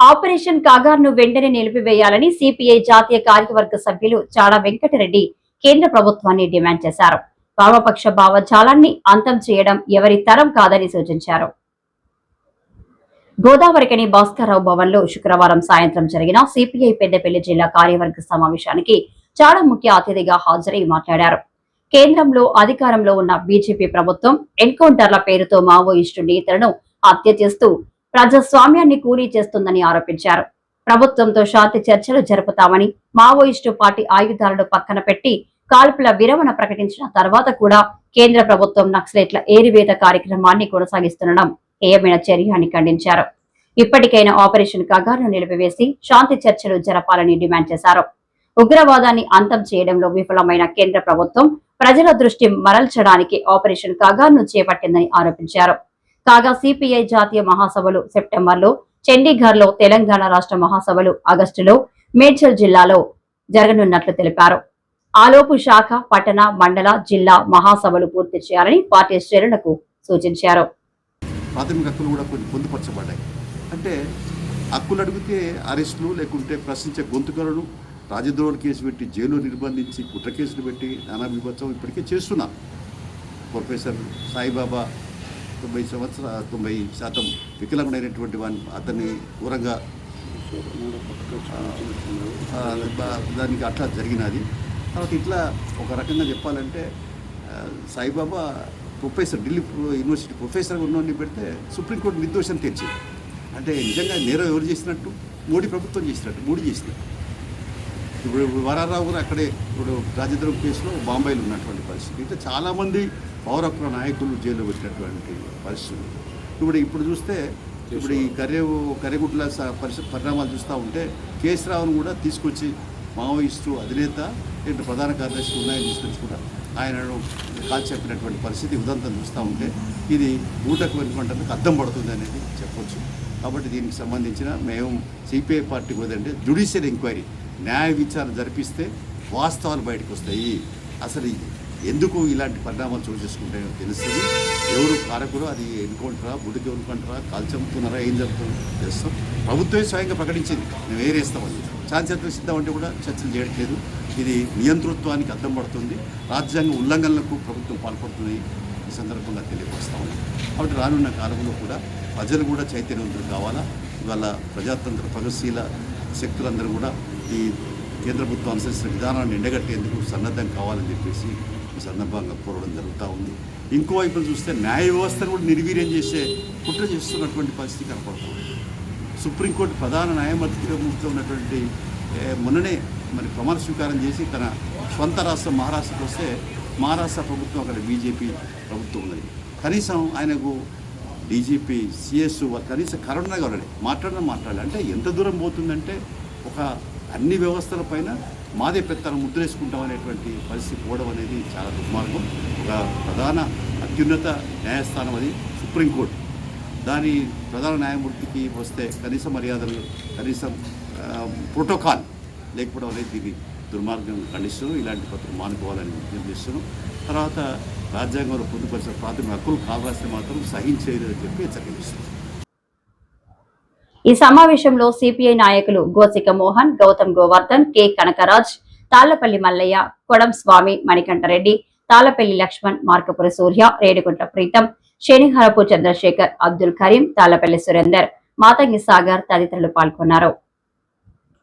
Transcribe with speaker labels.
Speaker 1: Operation కాగార్ను వెంటనే నిలిపివేయాలని CPI జాతీయ కార్యవర్గ సభ్యులు చాడా వెంకటరెడ్డి కేంద్ర ప్రభుత్వాన్ని డిమాండ్ చేశారు. వామపక్ష భావజాలాన్ని అంతం చేయడం ఎవరి తరం కాదని సూచించారు. గోదావరికని భాస్కర్రావు భవన్లో శుక్రవారం సాయంత్రం జరిగిన సిపిఐ పెద్దపల్లి జిల్లా కార్యవర్గ సమావేశానికి చాలా ముఖ్య అతిథిగా హాజరై మాట్లాడారు. కేంద్రంలో అధికారంలో ఉన్న బీజేపీ ప్రభుత్వం ఎన్కౌంటర్ల పేరుతో మావోయిస్టు నేతలను హత్య చేస్తూ ప్రజాస్వామ్యాన్ని కూలీ చేస్తుందని ఆరోపించారు. ప్రభుత్వంతో శాంతి చర్చలు జరుపుతామని మావోయిస్టు పార్టీ ఆయుధాలను పక్కన పెట్టి కాల్పుల విరమణ ప్రకటించిన తర్వాత కూడా కేంద్ర ప్రభుత్వం నక్సలైట్ల ఏరివేత కార్యక్రమాన్ని కొనసాగిస్తుండడం ఏయమైన చర్య అని ఖండించారు. ఇప్పటికైనా ఆపరేషన్ కగాను నిలిపివేసి శాంతి చర్చలు జరపాలని డిమాండ్ చేశారు. ఉగ్రవాదాన్ని అంతం చేయడంలో విఫలమైన కేంద్ర ప్రభుత్వం ప్రజల దృష్టి మరల్చడానికి ఆపరేషన్ కగాను చేపట్టిందని ఆరోపించారు. కాగా సిపిఐ జాతీయ మహాసభలు సెప్టెంబర్లో చండీగఢ్లో తెలంగాణ రాష్ట్ర మహాసభలు ఆగస్టులో మేడ్చల్ జిల్లాలో జరగనున్నట్లు తెలిపారు. ఆలోపు శాఖ పట్టణ మండల జిల్లా మహాసభలు పూర్తి చేయాలని పార్టీ శ్రేణులకు సూచించారు.
Speaker 2: ప్రాథమిక హక్కులు కూడా పొందుపరచబడ్డాయి. అంటే హక్కులు అడిగితే అరెస్టులు లేకుంటే ప్రశ్నించే గొంతుకలను రాజద్రోహుల కేసు పెట్టి జైలు నిర్బంధించి కుట్ర కేసులు పెట్టి నానా విభత్సం ఇప్పటికే చేస్తున్నారు. ప్రొఫెసర్ సాయిబాబా తొంభై సంవత్సర తొంభై శాతం వికలాంగుడైనటువంటి వాడిని అతన్ని ఘోరంగా దానికి అట్లా జరిగినది. తర్వాత ఇట్లా ఒక రకంగా చెప్పాలంటే Saibaba professor Delhi university professor ఉన్నోడిని పెడితే సుప్రీంకోర్టు నిర్దోషం తెచ్చింది అంటే నిజంగా నేరం ఎవరు చేసినట్టు? మోడీ ప్రభుత్వం చేసినట్టు మోడీ చేసినట్టు ఇప్పుడు వరారావు కూడా అక్కడే ఇప్పుడు రాజేంద్ర కేసులో బాంబేలో ఉన్నటువంటి పరిస్థితి. ఇంకా చాలామంది పౌర నాయకులు జైల్లో పెట్టినటువంటి పరిస్థితులు ఇప్పుడు ఇప్పుడు చూస్తే ఇప్పుడు ఈ కర్రే కర్రెగుడ్ల స- పరిస్థితి పరిణామాలు చూస్తూ ఉంటే కేసీరావును కూడా తీసుకొచ్చి మావోయిస్టు అధినేత ఏంటి ప్రధాన కార్యదర్శి ఉన్నాయని తీసుకొచ్చి కూడా ఆయనను కాల్ చెప్పినటువంటి పరిస్థితి ఉదంతం చూస్తూ ఉంటే ఇది ఊటకు వెనుకుంటకు అద్దం పడుతుంది అనేది చెప్పొచ్చు. కాబట్టి దీనికి సంబంధించిన మేము సిపిఐ పార్టీ పోదంటే జ్యుడిషియల్ ఎంక్వైరీ న్యాయ విచారణ జరిపిస్తే వాస్తవాలు బయటకు వస్తాయి. అసలు ఎందుకు ఇలాంటి పరిణామాలు చోటు చేసుకుంటాయో తెలుస్తుంది. ఎవరు కారకులు అది ఎన్నుకుంటారా గుడికి ఎన్నుకుంటారా కాల్చమ్ముతున్నారా ఏం జరుగుతుందో తెలుస్తాం. ప్రభుత్వమే స్వయంగా ప్రకటించింది. మేము వేరేస్తామని చాంచత్వ సిద్ధం అంటే కూడా చర్చలు చేయట్లేదు. ఇది నియంతృత్వానికి అర్థం పడుతుంది. రాజ్యాంగ ఉల్లంఘనలకు ప్రభుత్వం పాల్పడుతుంది ఈ సందర్భంగా తెలియపరుస్తామని కాబట్టి రానున్న కాలంలో కూడా ప్రజలు కూడా చైతన్యవంతులు కావాలా? ఇవాళ ప్రజాతంత్ర ప్రగతిశీల శక్తులందరూ కూడా ఈ కేంద్ర ప్రభుత్వం అనుసరిస్తున్న విధానాన్ని ఎండగట్టేందుకు సన్నద్ధం కావాలని చెప్పేసి సందర్భంగా కోరడం జరుగుతూ ఉంది. ఇంకో వైపున చూస్తే న్యాయ వ్యవస్థను కూడా నిర్వీర్యం చేసే కుట్ర చేస్తున్నటువంటి పరిస్థితి కనపడుతుంది సుప్రీంకోర్టు ప్రధాన న్యాయమూర్తిగా ఉన్నటువంటి మొన్ననే మరి ప్రమాణ స్వీకారం చేసి తన స్వంత రాష్ట్రం మహారాష్ట్రకు వస్తే మహారాష్ట్ర ప్రభుత్వం అక్కడ బీజేపీ ప్రభుత్వం ఉన్నది. కనీసం ఆయనకు డీజీపీ సిఎస్ కనీసం కరోనా కావాలి మాట్లాడడం మాట్లాడాలి. అంటే ఎంత దూరం పోతుందంటే ఒక అన్ని వ్యవస్థల పైన మాదే పెత్తనం ముద్రేసుకుంటాం అనేటువంటి పరిస్థితి పోవడం అనేది చాలా దుర్మార్గం. ఒక ప్రధాన అత్యున్నత న్యాయస్థానం అది సుప్రీంకోర్టు. దాని ప్రధాన న్యాయమూర్తికి వస్తే కనీస మర్యాదలు కనీసం ప్రోటోకాల్ లేకపోవడం అనేది ఇది దుర్మార్గం ఖండిస్తున్నాం ఇలాంటి పత్రం మానుకోవాలని విజ్ఞప్తి చేస్తున్నాం తర్వాత రాజ్యాంగంలో పొందుపరిచిన ప్రాథమిక హక్కులు కావాల్సిన మాత్రం సహించేది అని చెప్పి హెచ్చరిస్తున్నాం
Speaker 1: ఈ సమావేశంలో సిపిఐ నాయకులు గోసిక మోహన్ గౌతమ్ గోవర్ధన్ కె. కనకరాజ్ తాళ్ళపల్లి మల్లయ్య కొడం స్వామి మణికంఠరెడ్డి తాళ్ళపల్లి లక్ష్మణ్ మార్కపురి సూర్య రేణుగుంట ప్రీతం శనిహరపు చంద్రశేఖర్ అబ్దుల్ కరీం తాళ్ళపల్లి సురేందర్ మాతంగి సాగర్ తదితరులు పాల్గొన్నారు.